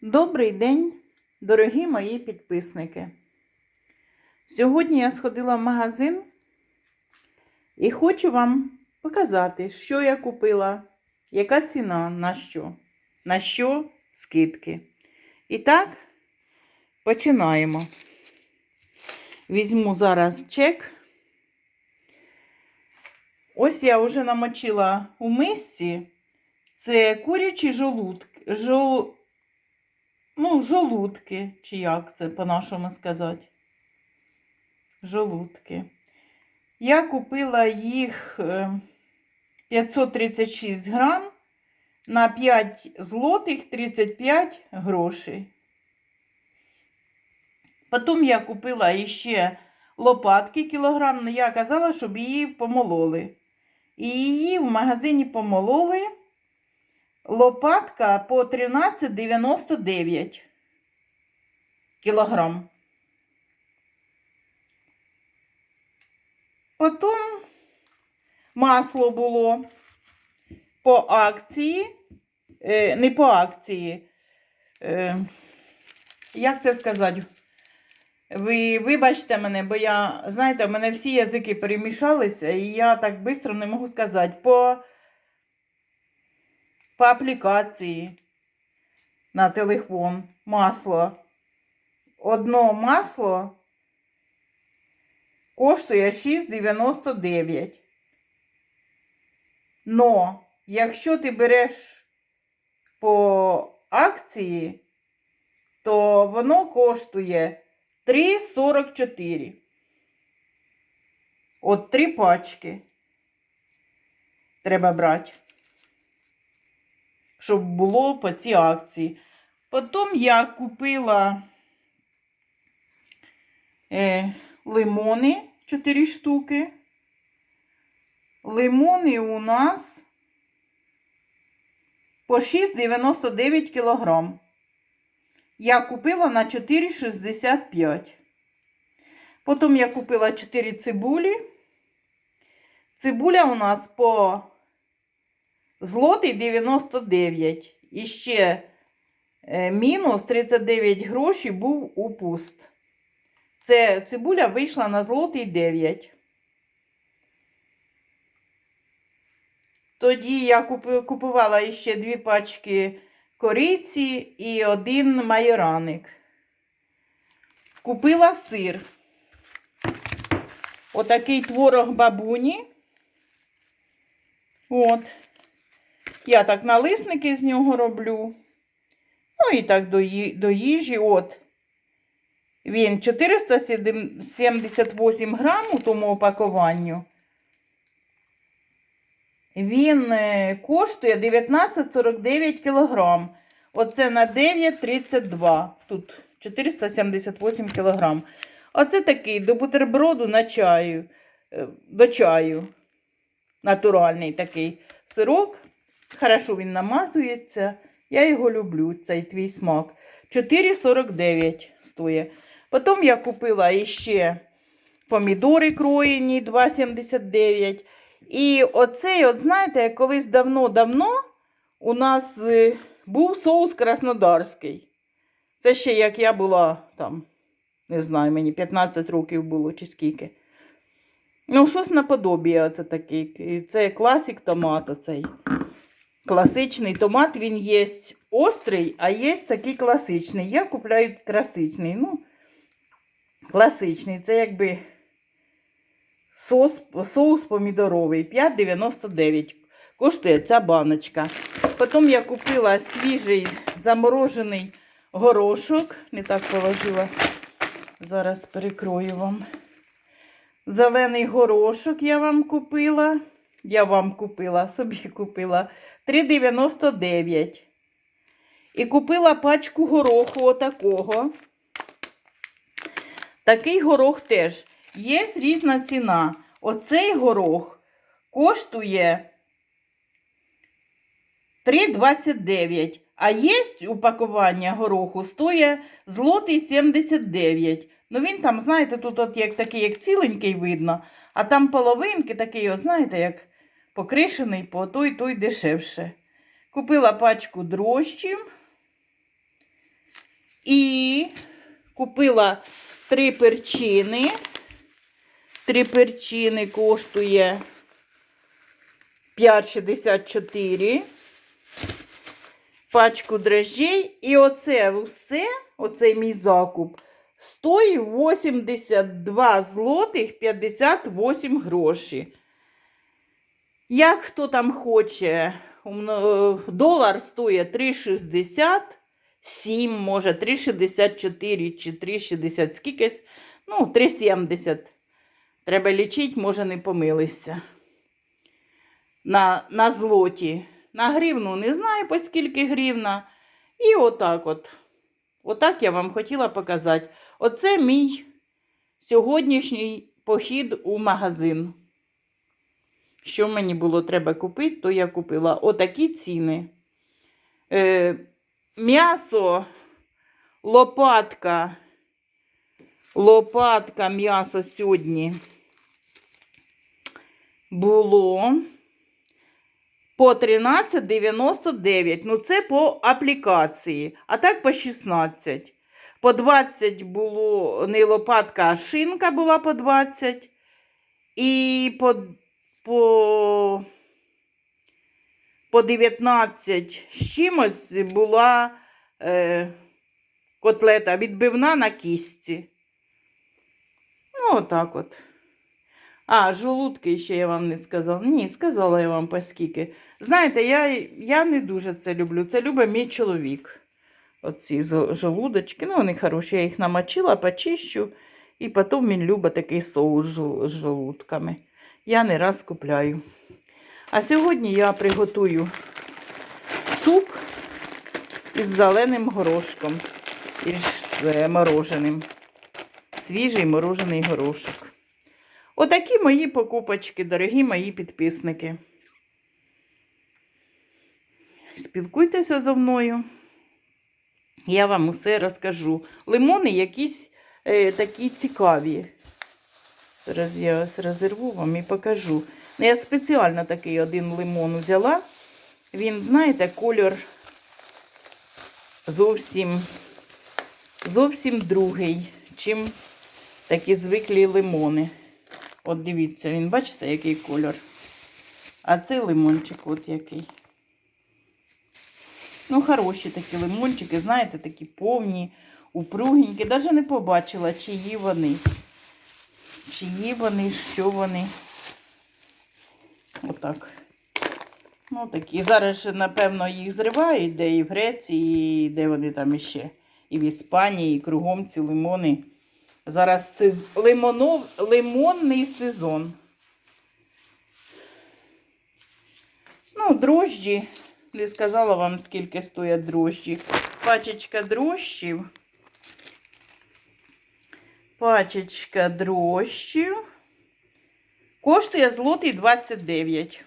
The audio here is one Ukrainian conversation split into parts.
Добрий день, дорогі мої підписники. Сьогодні я сходила в магазин і хочу вам показати, що я купила, яка ціна на що, на що скидки. І так, починаємо. Візьму зараз чек. Ось я вже намочила у мисці. Це курячі жолудки. Жол... Ну, жолудки, чи як це по-нашому сказати? Жолудки. Я купила їх е, 536 грам на 5 злотих 35 грошей. Потім я купила ще лопатки кілограм, я казала, щоб її помололи. І її в магазині помололи. Лопатка по 13,99 кілограм. Потім масло було по акції, е, не по акції. Е, як це сказати? Ви вибачте мене, бо я, знаєте, в мене всі язики перемішалися, і я так швидко не можу сказати. По по аплікації на телефон масло. Одно масло коштує 6,99. Но, якщо ти береш по акції, то воно коштує 3,44. От три пачки треба брати щоб було по цій акції. Потім я купила е, лимони 4 штуки. Лимони у нас по 6,99 кілограм. Я купила на 4,65. Потім я купила 4 цибулі. Цибуля у нас по Злотий 99. І ще е, мінус 39 грошей був у пуст. Це цибуля вийшла на злотий 9. Тоді я купувала ще дві пачки кориці і один майораник. Купила сир. Отакий творог бабуні. От. Я так налисники з нього роблю. Ну і так до, до їжі. От. Він 478 грам у тому опакуванню. Він е, коштує 19,49 кілограм. Оце на 9,32. Тут 478 кілограм. Оце такий до бутерброду на чаю. е, До чаю. Натуральний такий сирок. Хорошо він намазується. Я його люблю, цей твій смак. 4,49 стоїть. Потім я купила іще помідори кроєні 2,79. І оцей, от знаєте, колись давно-давно у нас е, був соус краснодарський. Це ще як я була там, не знаю, мені 15 років було чи скільки. Ну, щось наподобі оце такий. Це класик томат оцей. Класичний томат, він є острий, а є такий класичний. Я купляю класичний. Ну, класичний. Це якби соус, соус помідоровий. 5,99. Коштує ця баночка. Потім я купила свіжий заморожений горошок. Не так положила. Зараз перекрою вам. Зелений горошок я вам купила. Я вам купила, собі купила 3,99. І купила пачку гороху отакого. Такий горох теж. Є різна ціна. Оцей горох коштує 3,29. А є упакування гороху стоїть злотий 79. Ну він там, знаєте, тут от як такий, як ціленький видно, а там половинки такий, от, знаєте, як покришений по той той дешевше. Купила пачку дрожчів. І купила три перчини. Три перчини коштує 5,64. Пачку дрожжей. І оце все, оцей мій закуп, стоїть 82 злотих 58 грошей. Як хто там хоче, умно- долар стоїть 3,67, може 3,64 чи 3,60 скількись, ну 3,70. Треба лічити, може не помилися. На, на злоті. На гривну не знаю, по скільки гривна. І отак от. Отак я вам хотіла показати. Оце мій сьогоднішній похід у магазин. Що мені було треба купити, то я купила отакі ціни. Е, м'ясо, лопатка. Лопатка м'ясо сьогодні було по 13,99. Ну, це по аплікації. А так по 16. По 20 було не лопатка, а шинка була по 20. І по, по, по 19 з чимось була е, котлета відбивна на кістці. Ну, отак от. А, жолудки ще я вам не сказала. Ні, сказала я вам по скільки. Знаєте, я, я не дуже це люблю. Це любить мій чоловік. Оці жолудочки. Ну, вони хороші. Я їх намочила, почищу. І потім він любить такий соус з жолудками. Я не раз купляю. А сьогодні я приготую суп із зеленим горошком. І з е, мороженим. Свіжий морожений горошок. Отакі мої покупочки, дорогі мої підписники. Спілкуйтеся зі мною. Я вам усе розкажу. Лимони якісь е, такі цікаві. Зараз я ось розірву вам і покажу. Ну, Я спеціально такий один лимон взяла. Він, знаєте, кольор зовсім, зовсім другий, чим такі звиклі лимони. От дивіться, він, бачите, який кольор. А цей лимончик от який. Ну, хороші такі лимончики, знаєте, такі повні, упругенькі. Навіть не побачила, чиї вони. Чиї вони, що вони. Отак. Ну, такі. Зараз, напевно, їх зривають, де і в Греції, і де вони там іще. І в Іспанії, і кругом ці лимони. Зараз сез... лимонов... лимонний сезон. Ну, дрожджі. Не сказала вам, скільки стоять дрожджі. Пачечка дрожджів. Пачечка дрожджів. Коштує злотий 29.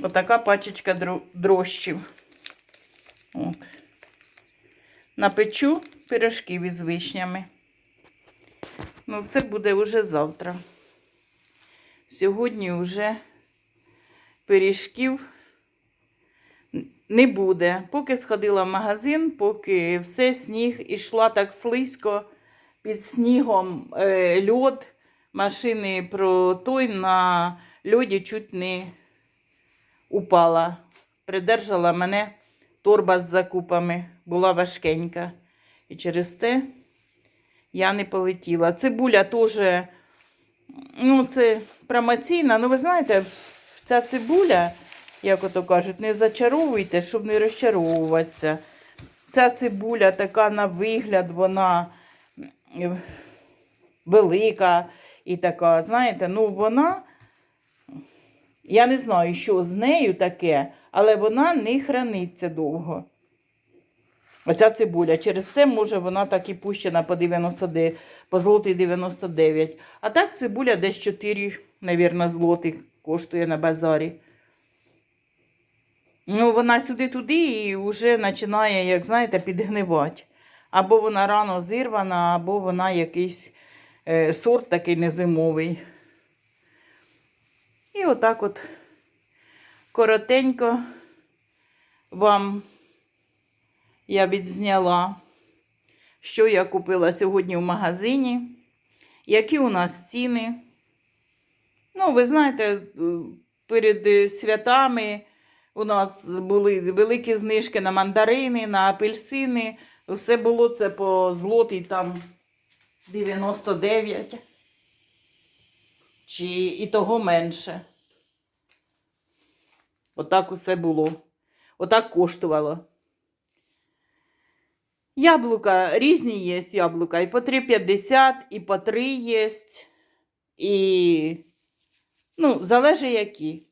Отака пачечка дро- дрожджів. От. Напечу пирожків із вишнями. Ну, це буде вже завтра. Сьогодні вже пиріжків не буде. Поки сходила в магазин, поки все сніг ішла так слизько під снігом е, льод, машини про той на льоді чуть не упала. Придержала мене торба з закупами, була важкенька. І через те я не полетіла. Цибуля теж, ну, це промоційна. Ну, ви знаєте, ця цибуля, як ото кажуть, не зачаровуйте, щоб не розчаровуватися. Ця цибуля така на вигляд, вона велика і така, знаєте, ну вона, я не знаю, що з нею таке, але вона не храниться довго. Оця цибуля. Через це, може, вона так і пущена по 99, по злотий 99. А так цибуля десь 4, мабуть, злотих коштує на базарі. Ну, вона сюди-туди і вже починає, як знаєте, підгнивати. Або вона рано зірвана, або вона якийсь е, сорт такий незимовий. І отак от коротенько вам я відзняла, що я купила сьогодні в магазині, які у нас ціни. Ну, ви знаєте, перед святами у нас були великі знижки на мандарини, на апельсини. Все було це по злотій там 99. Чи і того менше. Отак усе було. Отак коштувало. Яблука різні є яблука. І по 3,50, і по 3 є. І, ну, залежить які.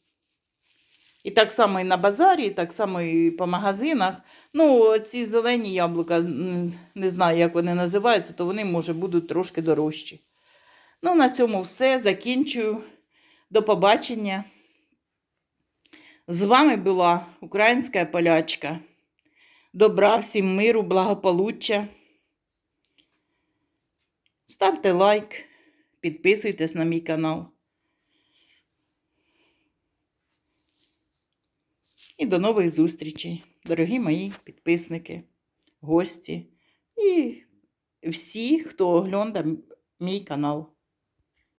І так само і на базарі, і так само і по магазинах. Ну, ці зелені яблука, не знаю, як вони називаються, то вони, може, будуть трошки дорожчі. Ну, на цьому все. Закінчую. До побачення. З вами була українська полячка. Добра, всім миру, благополуччя. Ставте лайк, підписуйтесь на мій канал. І до нових зустрічей, дорогі мої підписники, гості і всі, хто оглядає мій канал.